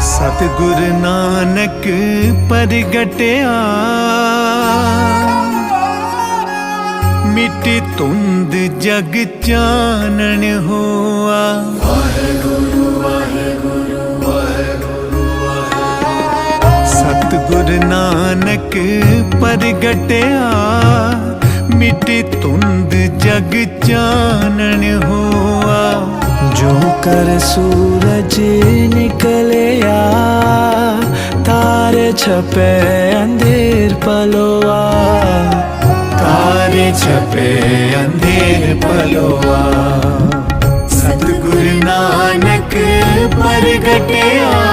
ਸਤਿਗੁਰ ਨਾਨਕ ਪ੍ਰਗਟਿਆ। ਮਿੱਟੀ ਤੁੰਦ ਜਗ ਚਾਨਣ ਹੋ। ਸਤਿਗੁਰ ਨਾਨਕ ਪ੍ਰਗਟਿਆ, ਮਿੱਟੀ ਤੁੰਦ ਜਗ ਚਾਨਣ ਹੋਆ। ਜੋ ਕਰ ਸੂਰਜ ਨਿਕਲਿਆ, ਤਾਰੇ ਛਪੇ ਅੰਧੇਰ ਪਲੋਆ। ਤਾਰੇ ਛਪੇ ਅੰਧੇਰ ਪਲੋਆ। ਸਤਿਗੁਰ ਨਾਨਕ ਪ੍ਰਗਟਿਆ।